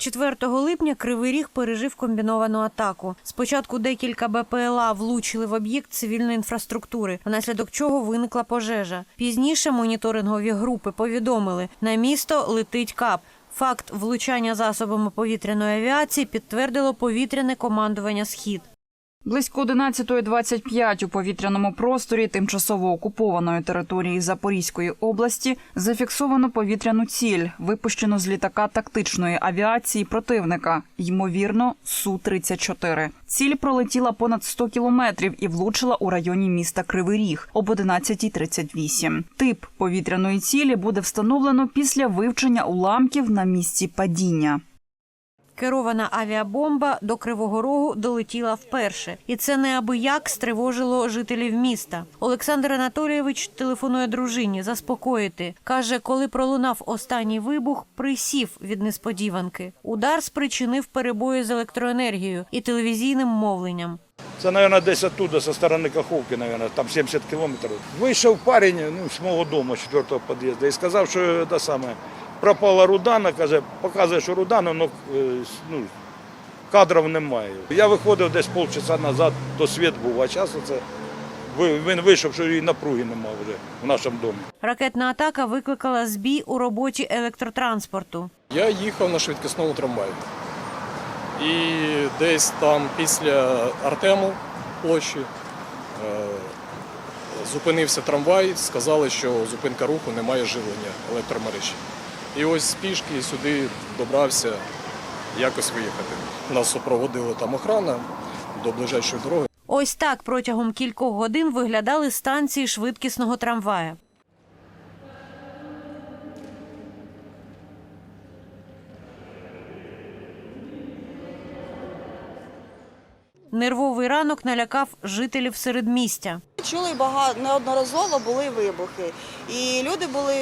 4 липня Кривий Ріг пережив комбіновану атаку. Спочатку декілька БПЛА влучили в об'єкт цивільної інфраструктури, внаслідок чого виникла пожежа. Пізніше моніторингові групи повідомили, на місто летить кап. Факт влучання засобами повітряної авіації підтвердило повітряне командування Схід. Близько 11.25 у повітряному просторі тимчасово окупованої території Запорізької області зафіксовано повітряну ціль, випущену з літака тактичної авіації противника, ймовірно, Су-34. Ціль пролетіла понад 100 кілометрів і влучила у районі міста Кривий Ріг об 11.38. Тип повітряної цілі буде встановлено після вивчення уламків на місці падіння. Керована авіабомба до Кривого Рогу долетіла вперше, і це неабияк стривожило жителів міста. Олександр Анатолійович телефонує дружині заспокоїти. каже, коли пролунав останній вибух, присів від несподіванки. Удар спричинив перебої з електроенергією і телевізійним мовленням. Це, мабуть, десь оттуда, со сторони Каховки, мабуть, там 70 кілометрів. Вийшов парень ну, з мого дому, з четвертого під'їзду, і сказав, що те саме, пропала рудана, каже, показує, що рудана, але ну, кадрів немає. Я виходив десь полчаса назад, то світ був, а зараз це він вийшов, що і напруги немає вже в нашому домі. Ракетна атака викликала збій у роботі електротранспорту. Я їхав на швидкісному трамваї. І десь там після Артему площі е, зупинився трамвай, сказали, що зупинка руху немає живлення електромережі. І ось з пішки сюди добрався якось виїхати. Нас супроводила там охрана до ближайшої дороги. Ось так протягом кількох годин виглядали станції швидкісного трамвая. Нервовий ранок налякав жителів середмістя. Чули багато неодноразово були вибухи, і люди були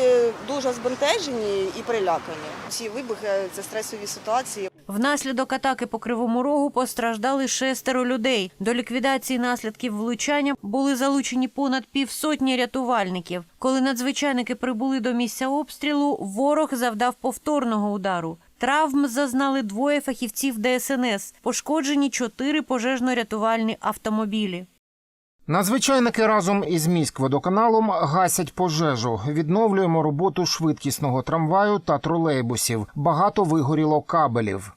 дуже збентежені і прилякані. Ці вибухи це стресові ситуації. Внаслідок атаки по Кривому Рогу постраждали шестеро людей. До ліквідації наслідків влучання були залучені понад півсотні рятувальників. Коли надзвичайники прибули до місця обстрілу, ворог завдав повторного удару. Травм зазнали двоє фахівців ДСНС. Пошкоджені чотири пожежно-рятувальні автомобілі. Надзвичайники разом із міськводоканалом гасять пожежу. Відновлюємо роботу швидкісного трамваю та тролейбусів. Багато вигоріло кабелів.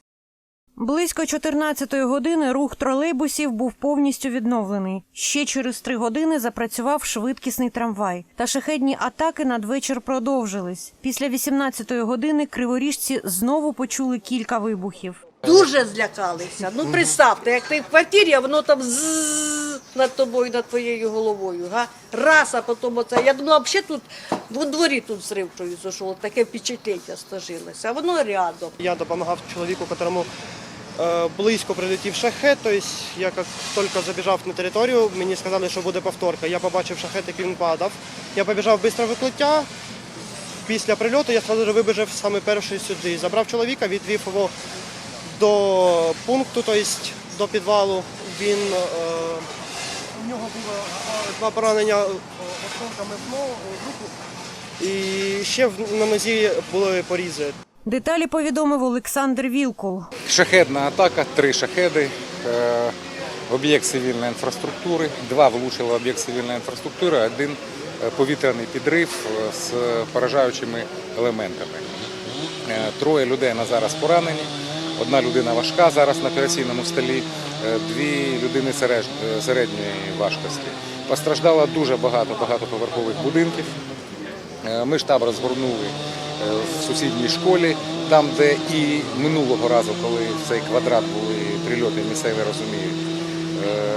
Близько 14-ї години рух тролейбусів був повністю відновлений. Ще через три години запрацював швидкісний трамвай. Та шахедні атаки надвечір продовжились. Після 18-ї години криворіжці знову почули кілька вибухів. Дуже злякалися. Ну представте, як ти в квартирі, а воно там ззз над тобою, над твоєю головою. Га? Раз, а потім оце. Я думала, взагалі тут в дворі тут зрив произошов. Таке впечатлення сложилося. А воно рядом. Я допомагав чоловіку, котрому е, близько прилетів шахет. Тобто я як тільки забіжав на територію, мені сказали, що буде повторка. Я побачив шахет, який він падав. Я побіжав швидко виклиття. Після прильоту я одразу вибіжав саме перший сюди. Забрав чоловіка, відвів його до пункту, тобто до підвалу. Він, е, у нього було е, два поранення е, осколками в руку. І ще на нозі були порізи. Деталі повідомив Олександр Вілкул. Шахедна атака, три шахеди, е, об'єкт цивільної інфраструктури, два влучили об'єкт цивільної інфраструктури, один е, повітряний підрив е, з поражаючими елементами. Е, Троє людей на зараз поранені, одна людина важка зараз на операційному столі, е, дві людини е, середньої важкості. Постраждало дуже багато багатоповерхових будинків. Е, Ми штаб розгорнули в сусідній школі, там, де і минулого разу, коли в цей квадрат були прильоти, місцеві розуміють.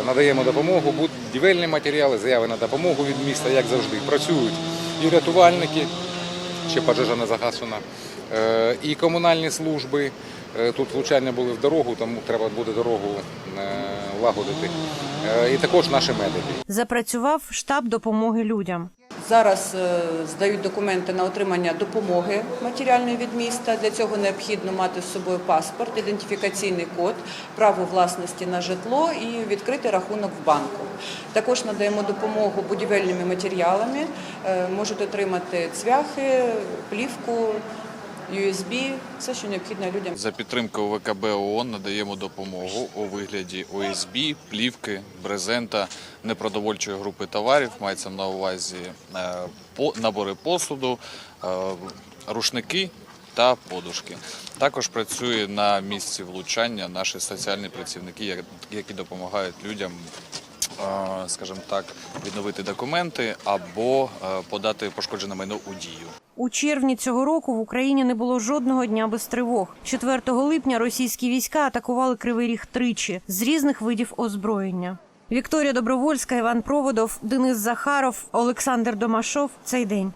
Надаємо допомогу, будівельні матеріали, заяви на допомогу від міста, як завжди. Працюють і рятувальники, ще пожежа не загасена, і комунальні служби. Е, Тут влучання були в дорогу, тому треба буде дорогу е, лагодити. Е, І також наші медики. Запрацював штаб допомоги людям. Зараз здають документи на отримання допомоги матеріальної від міста. Для цього необхідно мати з собою паспорт, ідентифікаційний код, право власності на житло і відкрити рахунок в банку. Також надаємо допомогу будівельними матеріалами. Можуть отримати цвяхи, плівку, USB, все, що необхідно людям. За підтримкою ВКБ ООН надаємо допомогу у вигляді ОСБ, плівки, брезента, непродовольчої групи товарів. Мається на увазі е, набори посуду, е, рушники та подушки. Також працює на місці влучання наші соціальні працівники, які допомагають людям. е, Скажімо так, відновити документи або подати пошкоджене майно у дію. У червні цього року в Україні не було жодного дня без тривог. 4 липня російські війська атакували Кривий Ріг тричі з різних видів озброєння. Вікторія Добровольська, Іван Проводов, Денис Захаров, Олександр Домашов. Цей день.